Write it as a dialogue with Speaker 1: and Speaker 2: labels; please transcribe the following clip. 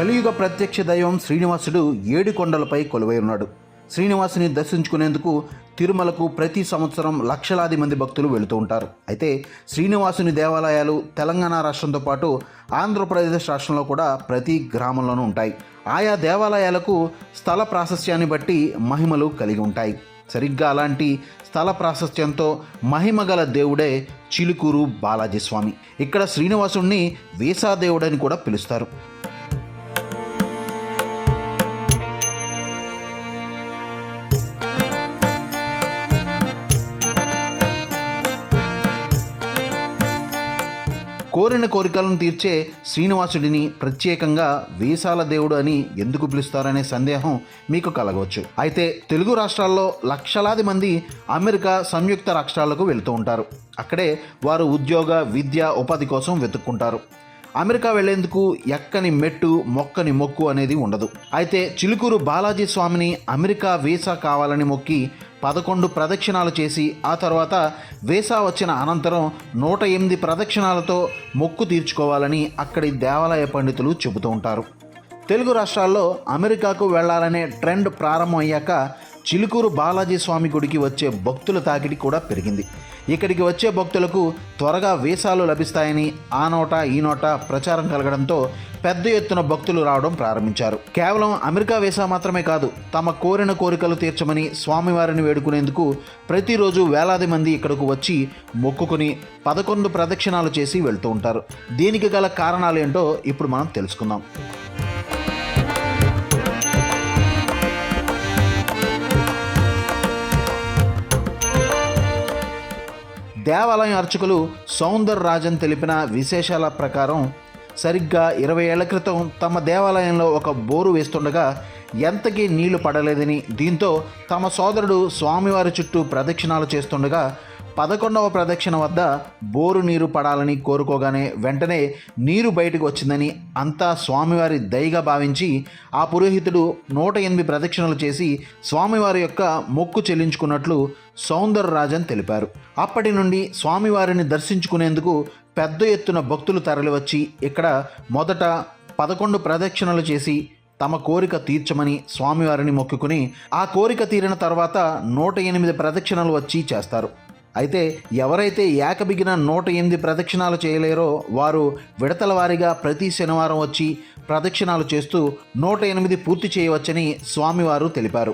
Speaker 1: కలియుగ ప్రత్యక్ష దైవం శ్రీనివాసుడు ఏడు కొండలపై కొలువై ఉన్నాడు. శ్రీనివాసుని దర్శించుకునేందుకు తిరుమలకు ప్రతి సంవత్సరం లక్షలాది మంది భక్తులు వెళుతూ ఉంటారు. అయితే శ్రీనివాసుని దేవాలయాలు తెలంగాణ రాష్ట్రంతో పాటు ఆంధ్రప్రదేశ్ రాష్ట్రంలో కూడా ప్రతి గ్రామంలోనూ ఉంటాయి. ఆయా దేవాలయాలకు స్థల ప్రాశస్త్యాన్ని బట్టి మహిమలు కలిగి ఉంటాయి. సరిగ్గా అలాంటి స్థల ప్రాశస్త్యంతో మహిమగల దేవుడే చిలుకూరు బాలాజీ స్వామి. ఇక్కడ శ్రీనివాసుణ్ణి వీసాదేవుడని కూడా పిలుస్తారు. కోరిన కోరికలను తీర్చే శ్రీనివాసుడిని ప్రత్యేకంగా వీసాల దేవుడు అని ఎందుకు పిలుస్తారనే సందేహం మీకు కలగవచ్చు. అయితే తెలుగు రాష్ట్రాల్లో లక్షలాది మంది అమెరికా సంయుక్త రాష్ట్రాలకు వెళుతూ ఉంటారు. అక్కడే వారు ఉద్యోగ విద్య ఉపాధి కోసం వెతుక్కుంటారు. అమెరికా వెళ్ళేందుకు ఎక్కని మెట్టు మొక్కని మొక్కు అనేది ఉండదు. అయితే చిలుకూరు బాలాజీ స్వామిని అమెరికా వీసా కావాలని మొక్కి పదకొండు ప్రదక్షిణాలు చేసి ఆ తర్వాత వీసా వచ్చిన అనంతరం నూట ఎనిమిది ప్రదక్షిణాలతో మొక్కు తీర్చుకోవాలని అక్కడి దేవాలయ పండితులు చెబుతూ ఉంటారు. తెలుగు రాష్ట్రాల్లో అమెరికాకు వెళ్ళాలనే ట్రెండ్ ప్రారంభమయ్యాక చిలుకూరు బాలాజీ స్వామి గుడికి వచ్చే భక్తుల తాకిడి కూడా పెరిగింది. ఇక్కడికి వచ్చే భక్తులకు త్వరగా వీసాలు లభిస్తాయని ఆ నోట ఈ నోట ప్రచారం కలగడంతో పెద్ద ఎత్తున భక్తులు రావడం ప్రారంభించారు. కేవలం అమెరికా వీసా మాత్రమే కాదు తమ కోరిన కోరికలు తీర్చమని స్వామివారిని వేడుకునేందుకు ప్రతిరోజు వేలాది మంది ఇక్కడకు వచ్చి మొక్కుకుని పదకొండు ప్రదక్షిణాలు చేసి వెళ్తూ ఉంటారు. దీనికి గల కారణాలు ఏంటో ఇప్పుడు మనం తెలుసుకుందాం. దేవాలయం అర్చకులు సౌందర్ రాజన్ తెలిపిన విశేషాల ప్రకారం సరిగ్గా ఇరవై ఏళ్ళ క్రితం తమ దేవాలయంలో ఒక బోరు వేస్తుండగా ఎంతకీ నీళ్ళు పడలేదని దీంతో తమ సోదరుడు స్వామివారి చుట్టూ ప్రదక్షిణాలు చేస్తుండగా పదకొండవ ప్రదక్షిణ వద్ద బోరు నీరు పడాలని కోరుకోగానే వెంటనే నీరు బయటకు వచ్చిందని అంతా స్వామివారి దయగా భావించి ఆ పురోహితుడు నూట ఎనిమిది ప్రదక్షిణలు చేసి స్వామివారి యొక్క మొక్కు చెల్లించుకున్నట్లు సౌందరరాజన్ తెలిపారు. అప్పటి నుండి స్వామివారిని దర్శించుకునేందుకు పెద్ద ఎత్తున భక్తులు తరలివచ్చి ఇక్కడ మొదట పదకొండు ప్రదక్షిణలు చేసి తమ కోరిక తీర్చమని స్వామివారిని మొక్కుకుని ఆ కోరిక తీరిన తర్వాత నూట ఎనిమిది ప్రదక్షిణలు వచ్చి చేస్తారు. అయితే ఎవరైతే ఏకబిగిన నూట ఎనిమిది ప్రదక్షిణాలు చేయలేరో వారు విడతల వారీగా ప్రతి శనివారం వచ్చి ప్రదక్షిణాలు చేస్తూ నూట ఎనిమిది పూర్తి చేయవచ్చని స్వామివారు తెలిపారు.